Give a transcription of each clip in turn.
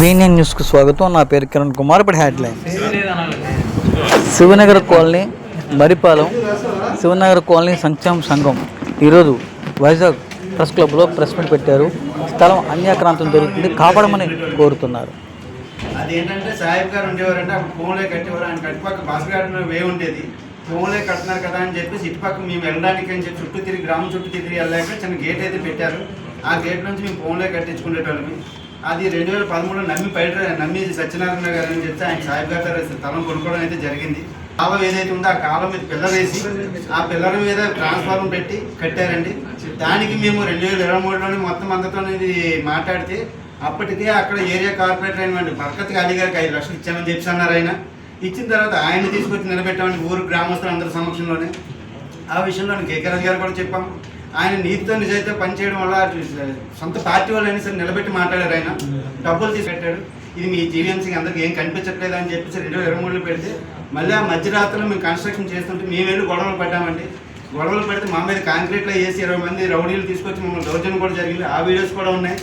వీనియన్ న్యూస్కు స్వాగతం. నా పేరు కిరణ్ కుమార్. ఇప్పుడు headline Shivanagar colony Marripalem Shivanagar colony సంక్షేమ సంఘం ఈరోజు వైజాగ్ ప్రెస్ క్లబ్లో ప్రెస్ మీట్ పెట్టారు. స్థలం అన్యాక్రాంతం జరుగుతుంది. కాపాడమని కోరుతున్నారు. అదేంటంటే సాహిబ్ గారు ఉండేవారంటే అప్పుడు ఫోన్లే కట్టేవారు. ఆయన కట్టుపక్క బస్ గార్డెన్ వే ఉండేది. ఫోన్లే కడుతున్నారు కదా అని చెప్పేసి ఇటుపక్క మేము వెళ్ళడానికి అని చెప్పి చుట్టూ తిరిగి గ్రామం చుట్టూ తిరిగి వెళ్ళాక చిన్న గేట్ అయితే పెట్టారు. ఆ గేట్ నుంచి మేము ఫోన్లే కట్టించుకునేటోళ్ళమి అది రెండు వేల పదమూడులో నమ్మి బయట నమ్మి సత్యనారాయణ గారు అని చెప్తే ఆయన సాహిబ్ గారు తలం స్థలం కొనుక్కోవడం అయితే జరిగింది. కాలం ఏదైతే ఉందో ఆ కాలం మీద పిల్లర్ వేసి ఆ పిల్లర్ మీద ట్రాన్స్ఫార్మర్ పెట్టి కట్టారండి. దానికి మేము రెండు వేల ఇరవై మూడులోనే మొత్తం అందరితో ఇది మాట్లాడితే అప్పటికే అక్కడ ఏరియా కార్పొరేటర్ అయినటువంటి బర్కత్ అలీ గారికి ఐదు లక్షలు ఇచ్చామని చెప్పి అన్నారు ఆయన. ఇచ్చిన తర్వాత ఆయన తీసుకొచ్చి నిలబెట్టామని ఊరు గ్రామస్తులు అందరి సమక్షంలోనే. ఆ విషయంలో కేకే రాజు గారు కూడా చెప్పాము ఆయన నీతితో నిజాయితీ పనిచేయడం వల్ల సొంత పార్టీ వాళ్ళు అయినా సరే నిలబెట్టి మాట్లాడారు ఆయన. డబ్బులు తీసి పెట్టాడు. ఇది మీ జీవీఎంసీకి అందరికి ఏం కనిపించట్లేదు అని చెప్పేసి రెండు వేల ఇరవై మూడులో పెడితే మళ్ళీ ఆ మధ్యరాత్రిలో మేము కన్స్ట్రక్షన్ చేస్తుంటే మేము వెళ్ళి గొడవలు పడ్డామండి. గొడవలు పెడితే మా మీద కాంక్రీట్లో వేసి ఇరవై మంది రౌడీలు తీసుకొచ్చి మమ్మల్ని దౌర్జన్యం కూడా జరిగింది. ఆ వీడియోస్ కూడా ఉన్నాయి.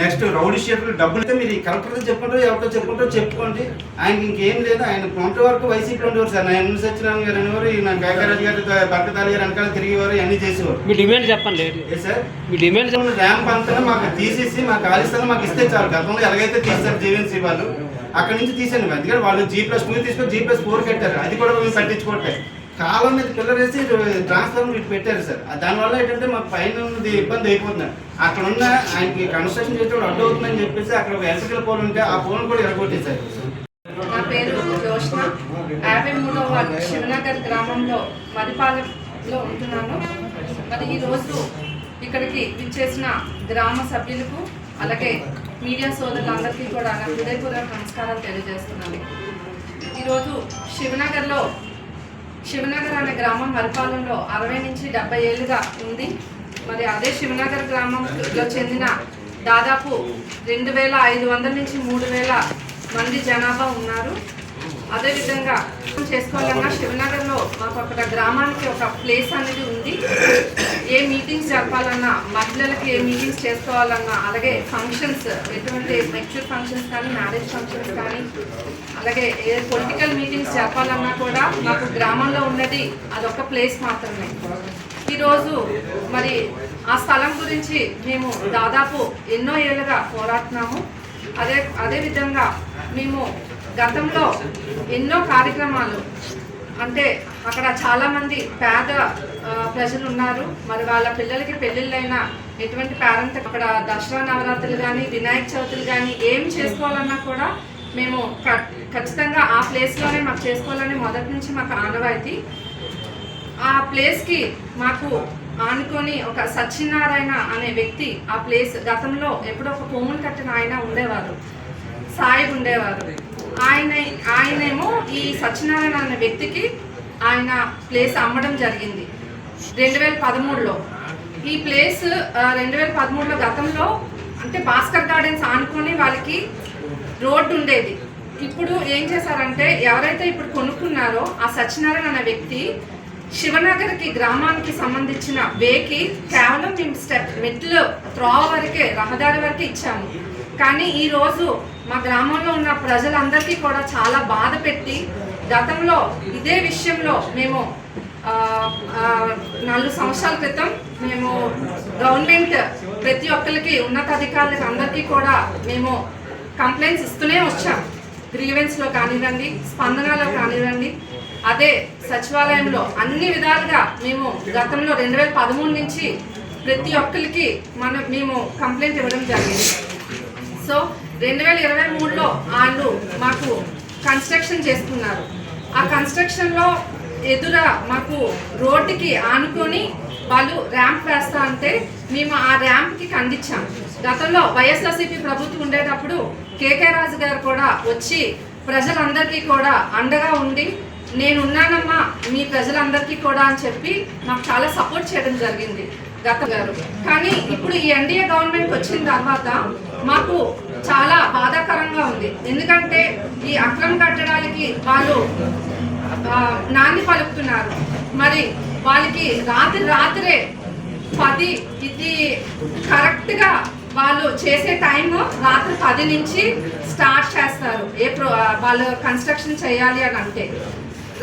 నెక్స్ట్ రౌడీ షీట్లు డబ్బులు అయితే మీరు కలెక్టర్ చెప్పుకుంటారు ఎవరితో చెప్పుకుంటారో చెప్పుకోండి. ఆయనకి ఇంకేం లేదు ఆయన కొంత వరకు వైసీపీలో ఉండేవారు సార్. నేను సత్యనారాయణ గారు అనేవారు నా గాయకరాజు గారు బర్కతాలి గారు వెనకాల తిరిగేవారు ఇవన్నీ చేసేవారు. మీ డిమాండ్ చెప్పండి. సార్ మీ డిమాండ్ ర్యాంప్ అంతా మాకు తీసేసి మా ఖాళీ స్థలం మాకు ఇస్తే చాలు. గతంలో ఎలాగైతే తీస్తారు జీవెన్సీ వాళ్ళు అక్కడ నుంచి తీసాను ఎందుకంటే వాళ్ళు జీ ప్లస్ టూ తీసుకొని జీ ప్లస్ ఫోర్ కట్టారు. అది కూడా మేము పట్టించుకోవట్లేదు. కాలం మీద పిల్లలు వేసి ట్రాన్స్ఫార్మర్ ఇటు పెట్టారు సార్. దానివల్ల ఏంటంటే మాకు పైన ఉన్నది ఇబ్బంది అయిపోతుంది అక్కడ ఉన్న ఆయనకి కన్స్ట్రక్షన్ చేసేవాడు అడ్డు అవుతుందని చెప్పేసి అక్కడ ఒక ఎలక్ట్రికల్ పోల్ ఉంటే ఆ పోల్ కూడా ఎరగొట్టేశారు నా పేరు జోష్ణ యాభై మూడవ వార్డు శివనగర్ గ్రామంలో మరిపాలెంలో ఉంటున్నాను. మరి ఈరోజు ఇక్కడికి విచ్చేసిన గ్రామ సభ్యులకు అలాగే మీడియా సోదరులందరికీ కూడా నా హృదయపూర్వక నమస్కారాలు తెలియజేస్తున్నాను. ఈరోజు శివనగర్లో శివనగర్ అనే గ్రామం మరిపాలెంలో అరవై నుంచి డెబ్బై ఏళ్ళుగా ఉంది. మరి అదే శివనగర్ గ్రామంలో చెందిన దాదాపు రెండు వేల ఐదు వందల నుంచి మూడు వేల మంది జనాభా ఉన్నారు. అదేవిధంగా చేసుకోవాలన్నా శివనగర్లో మాకు అక్కడ గ్రామానికి ఒక ప్లేస్ అనేది ఉంది. ఏ మీటింగ్స్ జరపాలన్నా మహిళలకి ఏ మీటింగ్స్ చేసుకోవాలన్నా అలాగే ఫంక్షన్స్ ఎటువంటి మెచ్యూర్ ఫంక్షన్స్ కానీ మ్యారేజ్ ఫంక్షన్స్ కానీ అలాగే ఏ పొలిటికల్ మీటింగ్స్ జరపాలన్నా కూడా మాకు గ్రామంలో ఉన్నది అదొక ప్లేస్ మాత్రమే. ఈరోజు మరి ఆ స్థలం గురించి మేము దాదాపు ఎన్నో ఏళ్ళుగా పోరాడుతున్నాము. అదే అదేవిధంగా మేము గతంలో ఎన్నో కార్యక్రమాలు అంటే అక్కడ చాలామంది పేద ప్రజలు ఉన్నారు మరి వాళ్ళ పిల్లలకి పెళ్ళిళ్ళైనా ఎటువంటి పేరెంట్ అక్కడ దసరా నవరాత్రులు కానీ వినాయక చవితులు కానీ ఏం చేసుకోవాలన్నా కూడా మేము ఖచ్చితంగా ఆ ప్లేస్లోనే మాకు చేసుకోవాలని మొదటి నుంచి మాకు ఆనవాయితీ. ఆ ప్లేస్కి మాకు ఆనుకొని ఒక సత్యనారాయణ అనే వ్యక్తి ఆ ప్లేస్ గతంలో ఎప్పుడో ఒక భూములు కట్టిన ఆయన ఉండేవారు. సాయిబ్ ఉండేవారు. ఆయన ఆయనేమో ఈ సత్యనారాయణ అనే వ్యక్తికి ఆయన ప్లేస్ అమ్మడం జరిగింది. రెండు వేల పదమూడులో. ఈ ప్లేస్ రెండు వేల పదమూడులో గతంలో అంటే భాస్కర్ గార్డెన్స్ ఆనుకొని వాళ్ళకి రోడ్డు ఉండేది. ఇప్పుడు ఏం చేశారంటే ఎవరైతే ఇప్పుడు కొనుక్కున్నారో ఆ సత్యనారాయణ అనే వ్యక్తి శివనగర్కి గ్రామానికి సంబంధించిన వేకి కేవలం మేము స్టెప్ మెట్లు త్రోవ వరకే రహదారి వరకే ఇచ్చాము. కానీ ఈరోజు మా గ్రామంలో ఉన్న ప్రజలందరికీ కూడా చాలా బాధ పెట్టి గతంలో ఇదే విషయంలో మేము నాలుగు సంవత్సరాల క్రితం మేము గవర్నమెంట్ ప్రతి ఒక్కరికి ఉన్నతాధికారులకు అందరికీ కూడా మేము కంప్లైంట్స్ ఇస్తూనే వచ్చాం. గ్రీవెన్స్లో కానివ్వండి స్పందనలో కానివ్వండి అదే సచివాలయంలో అన్ని విధాలుగా మేము గతంలో రెండు వేల పదమూడు నుంచి ప్రతి ఒక్కరికి మనం మేము కంప్లైంట్ ఇవ్వడం జరిగింది. సో రెండు వేల ఇరవై మూడులో వాళ్ళు మాకు కన్స్ట్రక్షన్ చేస్తున్నారు. ఆ కన్స్ట్రక్షన్లో ఎదుర మాకు రోడ్డుకి ఆనుకొని వాళ్ళు ర్యాంప్ వేస్తా అంటే మేము ఆ ర్యాంప్కి ఖండించాం గతంలో వైఎస్ఆర్సీపీ ప్రభుత్వం ఉండేటప్పుడు కేకే రాజు గారు కూడా వచ్చి ప్రజలందరికీ కూడా అండగా ఉండి నేను ఉన్నానమ్మా మీ ప్రజలందరికీ కూడా అని చెప్పి నాకు చాలా సపోర్ట్ చేయడం జరిగింది గత గారు. కానీ ఇప్పుడు ఈ ఎన్డీఏ గవర్నమెంట్ వచ్చిన తర్వాత మాకు చాలా బాధాకరంగా ఉంది. ఎందుకంటే ఈ అక్రమ కట్టడాలకి వాళ్ళు నాంది పలుకుతున్నారు. మరి వాళ్ళకి రాత్రి రాత్రే పది ఇది కరెక్ట్గా వాళ్ళు చేసే టైం రాత్రి పది నుంచి స్టార్ట్ చేస్తారు. ఏ ప్రో వాళ్ళు కన్స్ట్రక్షన్ చేయాలి అని అంటే.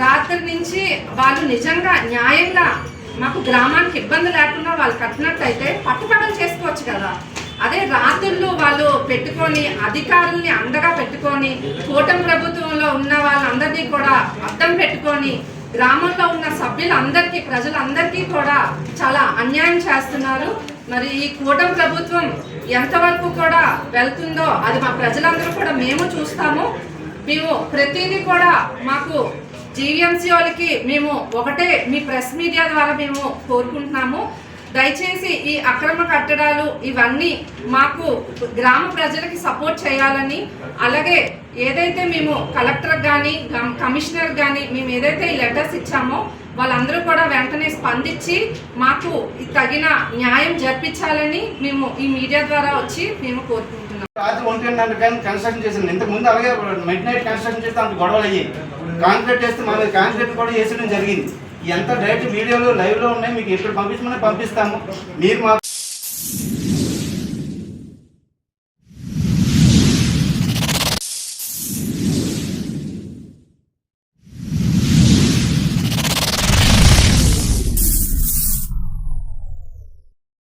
రాత్రి నుంచి వాళ్ళు నిజంగా న్యాయంగా మాకు గ్రామానికి ఇబ్బంది లేకుండా వాళ్ళు కట్టినట్టయితే పట్టుపడం చేసుకో అదే రాత్రులు వాళ్ళు పెట్టుకొని అధికారుల్ని అండగా పెట్టుకొని కూటమి ప్రభుత్వంలో ఉన్న వాళ్ళందరినీ కూడా అర్థం పెట్టుకొని గ్రామంలో ఉన్న సభ్యులందరికీ ప్రజలందరికీ కూడా చాలా అన్యాయం చేస్తున్నారు. మరి ఈ కూటమి ప్రభుత్వం ఎంతవరకు కూడా వెళ్తుందో అది మా ప్రజలందరూ కూడా మేము చూస్తాము. మేము ప్రతిదీ కూడా మాకు జీవీఎంసీ వాళ్ళకి మేము ఒకటే మీ ప్రెస్ మీడియా ద్వారా మేము కోరుకుంటున్నాము. దయచేసి ఈ అక్రమ కట్టడాలు ఇవన్నీ మాకు గ్రామ ప్రజలకి సపోర్ట్ చేయాలని అలాగే ఏదైతే మేము కలెక్టర్ కానీ కమిషనర్ కానీ మేము ఏదైతే ఈ లెటర్స్ ఇచ్చామో వాళ్ళందరూ కూడా వెంటనే స్పందించి మాకు తగిన న్యాయం జరిపించాలని మేము ఈ మీడియా ద్వారా వచ్చి మేము కోరుకుంటున్నాం. రాత్రి ఒంటి కానీ కన్స్ట్రక్షన్ చేసింది. ఇంతకు ముందు అలాగే మిడ్ నైట్ కన్స్ట్రక్షన్ చేస్తే అంత గొడవలు అయ్యాయి. కాంక్రీట్ మన కాంక్రీట్ కూడా వేసడం జరిగింది. ఎంత డైరెక్ట్ వీడియోలు లైవ్లో ఉన్నాయి. మీకు ఎప్పుడు పంపించమని పంపిస్తాము. మీరు మా